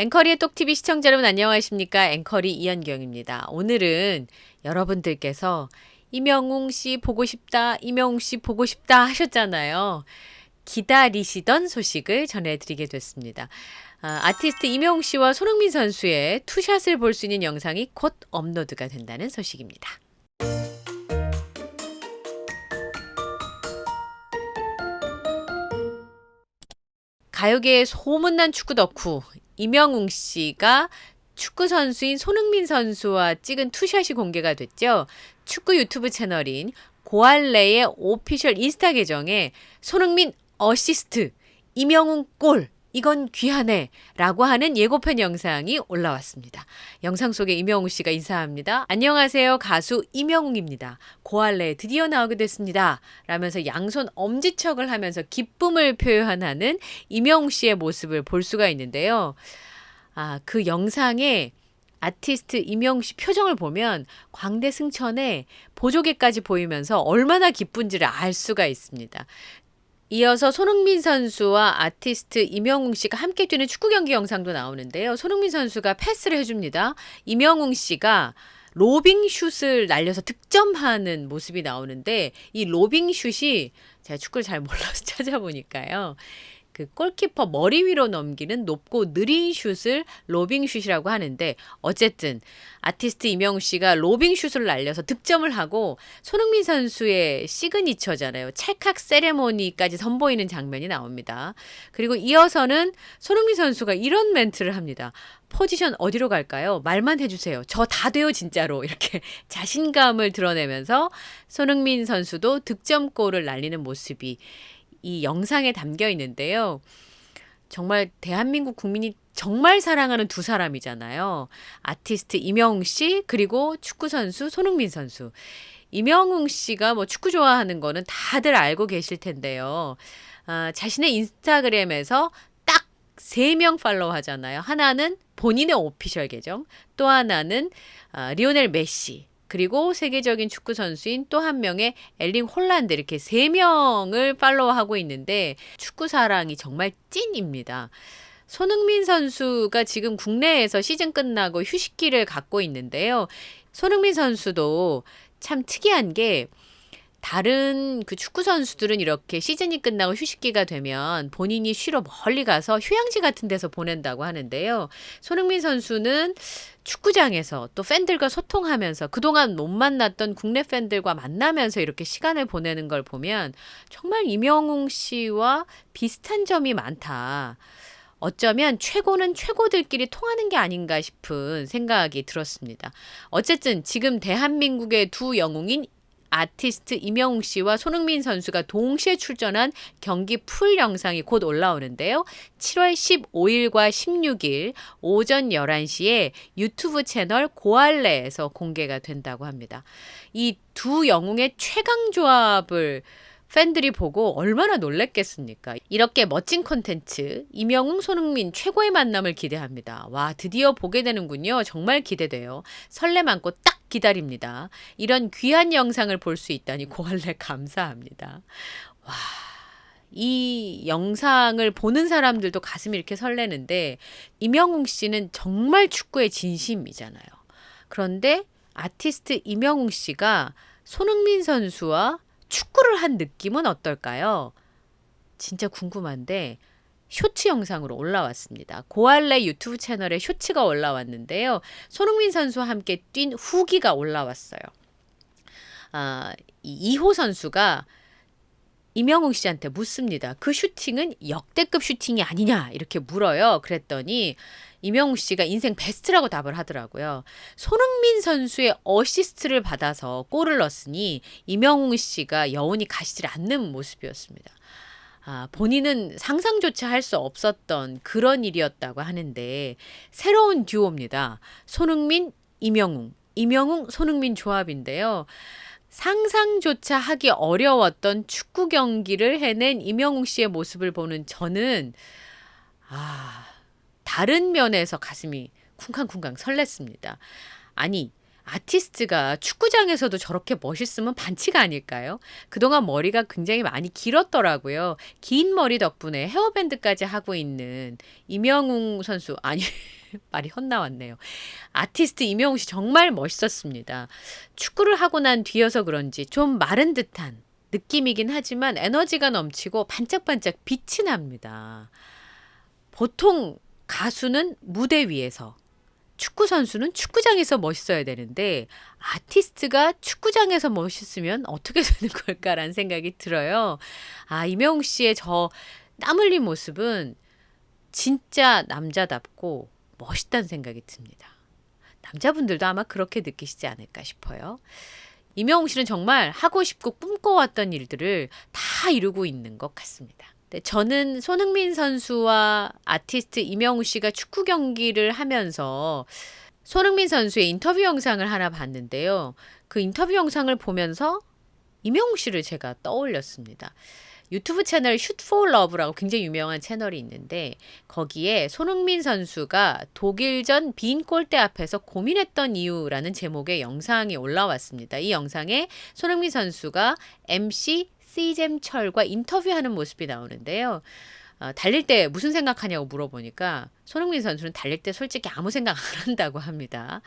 앵커리의 똑TV 시청자 여러분 안녕하십니까? 앵커리 이현경입니다. 오늘은 여러분들께서 이명웅 씨 보고 싶다, 이명웅 씨 보고 싶다 하셨잖아요. 기다리시던 소식을 전해드리게 됐습니다. 아, 아티스트 이명웅 씨와 손흥민 선수의 투샷을 볼 수 있는 영상이 곧 업로드가 된다는 소식입니다. 가요계의 소문난 축구 덕후 이명웅 씨가 축구 선수인 손흥민 선수와 찍은 투샷이 공개가 됐죠. 축구 유튜브 채널인 고알레의 오피셜 인스타 계정에 손흥민 어시스트, 이명웅 골, 이건 귀하네 라고 하는 예고편 영상이 올라왔습니다. 영상 속에 이명웅 씨가 인사합니다. 안녕하세요. 가수 이명웅입니다. 고알레 드디어 나오게 됐습니다. 라면서 양손 엄지척을 하면서 기쁨을 표현하는 이명웅 씨의 모습을 볼 수가 있는데요. 아, 그 영상에 아티스트 이명웅 씨 표정을 보면 광대 승천에 보조개까지 보이면서 얼마나 기쁜지를 알 수가 있습니다. 이어서 손흥민 선수와 아티스트 이명웅 씨가 함께 뛰는 축구 경기 영상도 나오는데요. 손흥민 선수가 패스를 해줍니다. 이명웅 씨가 로빙 슛을 날려서 득점하는 모습이 나오는데 이 로빙 슛이 제가 축구를 잘 몰라서 찾아보니까요. 그 골키퍼 머리 위로 넘기는 높고 느린 슛을 로빙 슛이라고 하는데 어쨌든 아티스트 이명우 씨가 로빙 슛을 날려서 득점을 하고 손흥민 선수의 시그니처잖아요. 찰칵 세레모니까지 선보이는 장면이 나옵니다. 그리고 이어서는 손흥민 선수가 이런 멘트를 합니다. 포지션 어디로 갈까요? 말만 해주세요. 저 다 돼요, 진짜로. 이렇게 자신감을 드러내면서 손흥민 선수도 득점골을 날리는 모습이 이 영상에 담겨 있는데요. 정말 대한민국 국민이 정말 사랑하는 두 사람이잖아요. 아티스트 이명웅 씨 그리고 축구 선수 손흥민 선수. 이명웅 씨가 뭐 축구 좋아하는 거는 다들 알고 계실 텐데요. 아, 자신의 인스타그램에서 딱 세 명 팔로우 하잖아요. 하나는 본인의 오피셜 계정, 또 하나는 아, 리오넬 메시, 그리고 세계적인 축구 선수인 또 한 명의 엘링 홀란드 이렇게 세 명을 팔로우하고 있는데 축구 사랑이 정말 찐입니다. 손흥민 선수가 지금 국내에서 시즌 끝나고 휴식기를 갖고 있는데요. 손흥민 선수도 참 특이한 게 다른 그 축구 선수들은 이렇게 시즌이 끝나고 휴식기가 되면 본인이 쉬러 멀리 가서 휴양지 같은 데서 보낸다고 하는데요. 손흥민 선수는 축구장에서 또 팬들과 소통하면서 그동안 못 만났던 국내 팬들과 만나면서 이렇게 시간을 보내는 걸 보면 정말 이명웅 씨와 비슷한 점이 많다. 어쩌면 최고는 최고들끼리 통하는 게 아닌가 싶은 생각이 들었습니다. 어쨌든 지금 대한민국의 두 영웅인 아티스트 이명웅 씨와 손흥민 선수가 동시에 출전한 경기 풀 영상이 곧 올라오는데요. 7월 15일과 16일 오전 11시에 유튜브 채널 고알레에서 공개가 된다고 합니다. 이 두 영웅의 최강 조합을 팬들이 보고 얼마나 놀랬겠습니까? 이렇게 멋진 콘텐츠, 이명웅, 손흥민 최고의 만남을 기대합니다. 와, 드디어 보게 되는군요. 정말 기대돼요. 설렘 안고 딱 기다립니다. 이런 귀한 영상을 볼 수 있다니 고할래 감사합니다. 와. 이 영상을 보는 사람들도 가슴이 이렇게 설레는데 이명웅 씨는 정말 축구의 진심이잖아요. 그런데 아티스트 이명웅 씨가 손흥민 선수와 축구를 한 느낌은 어떨까요? 진짜 궁금한데 쇼츠 영상으로 올라왔습니다. 고알레 유튜브 채널에 쇼츠가 올라왔는데요. 손흥민 선수와 함께 뛴 후기가 올라왔어요. 아, 이호 선수가 이명웅 씨한테 묻습니다. 그 슈팅은 역대급 슈팅이 아니냐 이렇게 물어요. 그랬더니 이명웅 씨가 인생 베스트라고 답을 하더라고요. 손흥민 선수의 어시스트를 받아서 골을 넣었으니 이명웅 씨가 여운이 가시질 않는 모습이었습니다. 아, 본인은 상상조차 할 수 없었던 그런 일이었다고 하는데 새로운 듀오입니다. 손흥민, 이명웅, 이명웅, 손흥민 조합인데요. 상상조차 하기 어려웠던 축구 경기를 해낸 이명웅 씨의 모습을 보는 저는 아, 다른 면에서 가슴이 쿵쾅쿵쾅 설렜습니다. 아니, 아티스트가 축구장에서도 저렇게 멋있으면 반치가 아닐까요? 그동안 머리가 굉장히 많이 길었더라고요. 긴 머리 덕분에 헤어밴드까지 하고 있는 이명웅 선수, 아니, 말이 헛나왔네요. 아티스트 이명웅 씨 정말 멋있었습니다. 축구를 하고 난 뒤여서 그런지 좀 마른 듯한 느낌이긴 하지만 에너지가 넘치고 반짝반짝 빛이 납니다. 보통 가수는 무대 위에서 축구 선수는 축구장에서 멋있어야 되는데 아티스트가 축구장에서 멋있으면 어떻게 되는 걸까라는 생각이 들어요. 아, 이명웅 씨의 저 땀 흘린 모습은 진짜 남자답고 멋있다는 생각이 듭니다. 남자분들도 아마 그렇게 느끼시지 않을까 싶어요. 이명웅 씨는 정말 하고 싶고 꿈꿔왔던 일들을 다 이루고 있는 것 같습니다. 네, 저는 손흥민 선수와 아티스트 이명웅 씨가 축구 경기를 하면서 손흥민 선수의 인터뷰 영상을 하나 봤는데요. 그 인터뷰 영상을 보면서 이명웅 씨를 제가 떠올렸습니다. 유튜브 채널 슛포 러브라고 굉장히 유명한 채널이 있는데 거기에 손흥민 선수가 독일전 빈 골대 앞에서 고민했던 이유라는 제목의 영상이 올라왔습니다. 이 영상에 손흥민 선수가 MC 시잼철과 인터뷰하는 모습이 나오는데요. 어, 달릴 때 무슨 생각하냐고 물어보니까 손흥민 선수는 달릴 때 솔직히 아무 생각 안 한다고 합니다.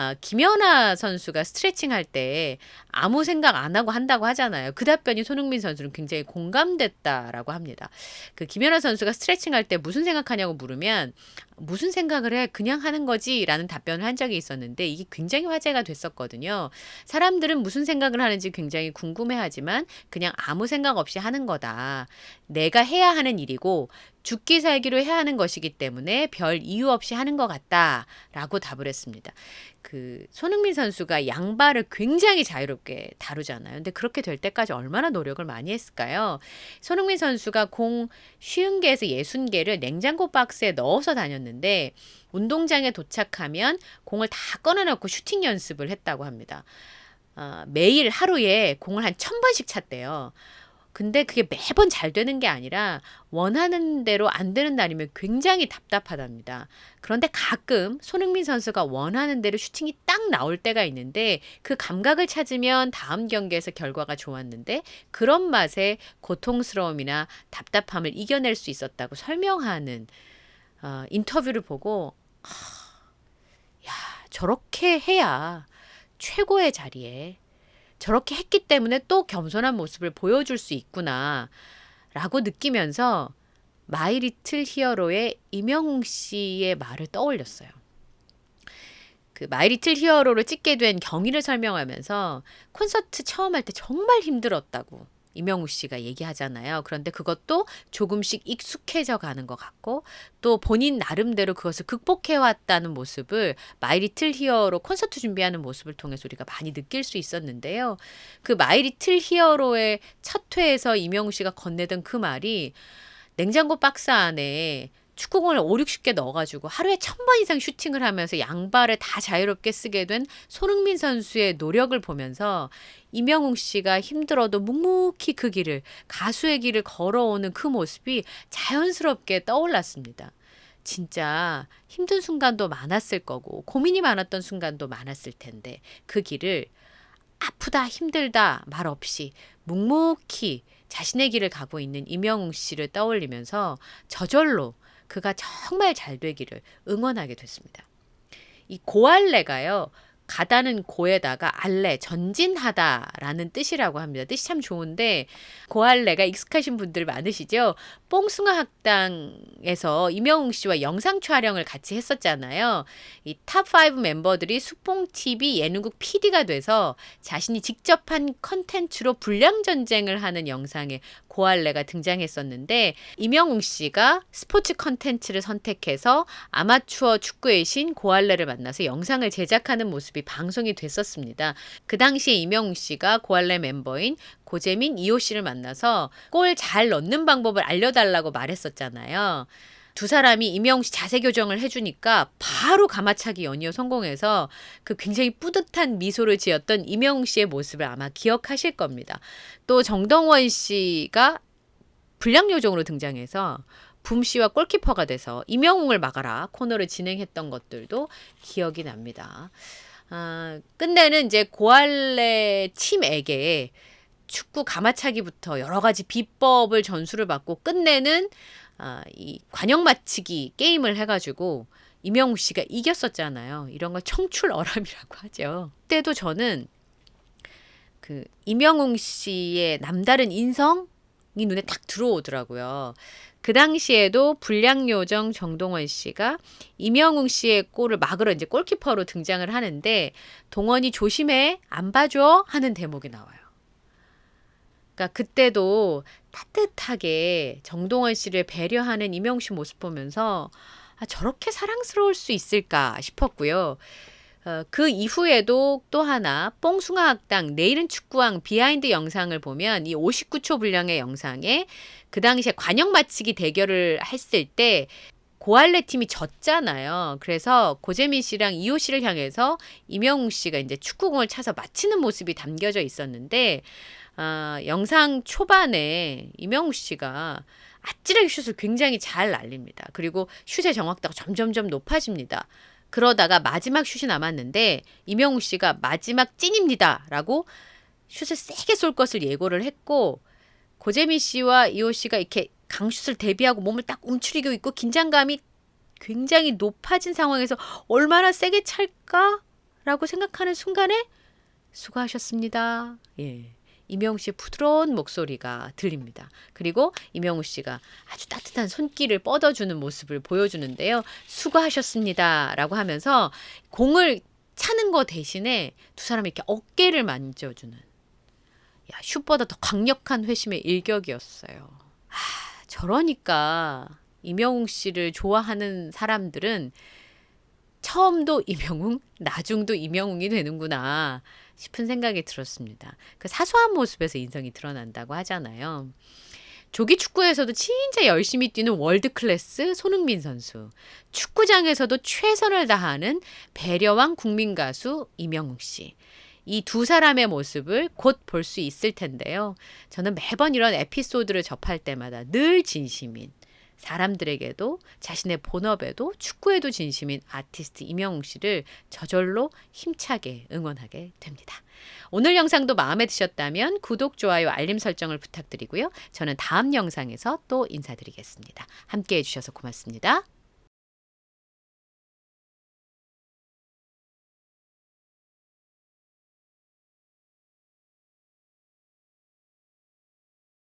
아, 김연아 선수가 스트레칭 할 때 아무 생각 안 하고 한다고 하잖아요. 그 답변이 손흥민 선수는 굉장히 공감됐다라고 합니다. 그 김연아 선수가 스트레칭 할 때 무슨 생각하냐고 물으면 무슨 생각을 해 그냥 하는 거지라는 답변을 한 적이 있었는데 이게 굉장히 화제가 됐었거든요. 사람들은 무슨 생각을 하는지 굉장히 궁금해하지만 그냥 아무 생각 없이 하는 거다. 내가 해야 하는 일이고 죽기 살기로 해야 하는 것이기 때문에 별 이유 없이 하는 것 같다라고 답을 했습니다. 그 손흥민 선수가 양발을 굉장히 자유롭게 다루잖아요. 근데 그렇게 될 때까지 얼마나 노력을 많이 했을까요? 손흥민 선수가 공 쉬운 개에서 예순 개를 냉장고 박스에 넣어서 다녔는데 운동장에 도착하면 공을 다 꺼내놓고 슈팅 연습을 했다고 합니다. 어, 매일 하루에 공을 한 천 번씩 찼대요. 근데 그게 매번 잘 되는 게 아니라 원하는 대로 안 되는 날이면 굉장히 답답하답니다. 그런데 가끔 손흥민 선수가 원하는 대로 슈팅이 딱 나올 때가 있는데 그 감각을 찾으면 다음 경기에서 결과가 좋았는데 그런 맛에 고통스러움이나 답답함을 이겨낼 수 있었다고 설명하는 어, 인터뷰를 보고 하, 야 저렇게 해야 최고의 자리에 저렇게 했기 때문에 또 겸손한 모습을 보여줄 수 있구나. 라고 느끼면서 마이 리틀 히어로의 이명웅 씨의 말을 떠올렸어요. 그 마이 리틀 히어로를 찍게 된 경위를 설명하면서 콘서트 처음 할 때 정말 힘들었다고 이명우 씨가 얘기하잖아요. 그런데 그것도 조금씩 익숙해져 가는 것 같고 또 본인 나름대로 그것을 극복해 왔다는 모습을 마이 리틀 히어로 콘서트 준비하는 모습을 통해서 우리가 많이 느낄 수 있었는데요. 그 마이 리틀 히어로의 첫 회에서 이명우 씨가 건네던 그 말이 냉장고 박스 안에 축구공을 5, 60개 넣어가지고 하루에 천 번 이상 슈팅을 하면서 양발을 다 자유롭게 쓰게 된 손흥민 선수의 노력을 보면서 이명웅 씨가 힘들어도 묵묵히 그 길을 가수의 길을 걸어오는 그 모습이 자연스럽게 떠올랐습니다. 진짜 힘든 순간도 많았을 거고 고민이 많았던 순간도 많았을 텐데 그 길을 아프다 힘들다 말 없이 묵묵히 자신의 길을 가고 있는 이명웅 씨를 떠올리면서 저절로 그가 정말 잘 되기를 응원하게 됐습니다. 이 고알레가요. 가다는 고에다가 알레 전진하다라는 뜻이라고 합니다. 뜻이 참 좋은데 고알레가 익숙하신 분들 많으시죠? 뽕숭아 학당에서 이명웅 씨와 영상 촬영을 같이 했었잖아요. 이 탑 5 멤버들이 수뽕 TV 예능국 PD가 돼서 자신이 직접 한 컨텐츠로 불량 전쟁을 하는 영상에 고알레가 등장했었는데 이명웅 씨가 스포츠 컨텐츠를 선택해서 아마추어 축구의 신 고알레를 만나서 영상을 제작하는 모습이 방송이 됐었습니다. 그 당시에 이명웅 씨가 고알레 멤버인 고재민 이호 씨를 만나서 골 잘 넣는 방법을 알려달라고 말했었잖아요. 두 사람이 이명웅 씨 자세 교정을 해주니까 바로 가마차기 연이어 성공해서 그 굉장히 뿌듯한 미소를 지었던 이명웅 씨의 모습을 아마 기억하실 겁니다. 또 정동원 씨가 불량 요정으로 등장해서 붐 씨와 골키퍼가 돼서 이명웅을 막아라 코너를 진행했던 것들도 기억이 납니다. 아, 끝내는 이제 고알레 팀에게 축구 가마차기부터 여러 가지 비법을 전수를 받고 끝내는 아, 이 관역 맞히기 게임을 해가지고 이명웅 씨가 이겼었잖아요. 이런 걸 청출어람이라고 하죠. 그때도 저는 그 이명웅 씨의 남다른 인성 이 눈에 딱 들어오더라고요. 그 당시에도 불량요정 정동원 씨가 이명웅 씨의 골을 막으러 이제 골키퍼로 등장을 하는데 동원이 조심해 안 봐줘 하는 대목이 나와요. 그러니까 그때도 따뜻하게 정동원 씨를 배려하는 이명웅 씨 모습 보면서 아, 저렇게 사랑스러울 수 있을까 싶었고요. 어, 그 이후에도 또 하나 뽕숭아 학당 내일은 축구왕 비하인드 영상을 보면 이 59초 분량의 영상에 그 당시에 관역 맞히기 대결을 했을 때 고할래 팀이 졌잖아요. 그래서 고재민 씨랑 이호 씨를 향해서 이명웅 씨가 이제 축구공을 차서 맞히는 모습이 담겨져 있었는데 아, 영상 초반에 이명웅 씨가 아찔하게 슛을 굉장히 잘 날립니다. 그리고 슛의 정확도가 점점점 높아집니다. 그러다가 마지막 슛이 남았는데 이명웅 씨가 마지막 찐입니다라고 슛을 세게 쏠 것을 예고를 했고 고재민 씨와 이호 씨가 이렇게 강슛을 대비하고 몸을 딱 움츠리고 있고 긴장감이 굉장히 높아진 상황에서 얼마나 세게 찰까라고 생각하는 순간에 수고하셨습니다. 예. 이명우 씨의 부드러운 목소리가 들립니다. 그리고 이명우 씨가 아주 따뜻한 손길을 뻗어주는 모습을 보여주는데요. 수고하셨습니다. 라고 하면서 공을 차는 거 대신에 두 사람이 이렇게 어깨를 만져주는 야, 슛보다 더 강력한 회심의 일격이었어요. 아, 저러니까 이명웅 씨를 좋아하는 사람들은 처음도 이명웅, 나중도 이명웅이 되는구나 싶은 생각이 들었습니다. 그 사소한 모습에서 인성이 드러난다고 하잖아요. 조기 축구에서도 진짜 열심히 뛰는 월드 클래스 손흥민 선수. 축구장에서도 최선을 다하는 배려왕 국민 가수 이명웅 씨. 이 두 사람의 모습을 곧 볼 수 있을 텐데요. 저는 매번 이런 에피소드를 접할 때마다 늘 진심인 사람들에게도 자신의 본업에도 축구에도 진심인 아티스트 이명웅 씨를 저절로 힘차게 응원하게 됩니다. 오늘 영상도 마음에 드셨다면 구독, 좋아요, 알림 설정을 부탁드리고요. 저는 다음 영상에서 또 인사드리겠습니다. 함께 해주셔서 고맙습니다.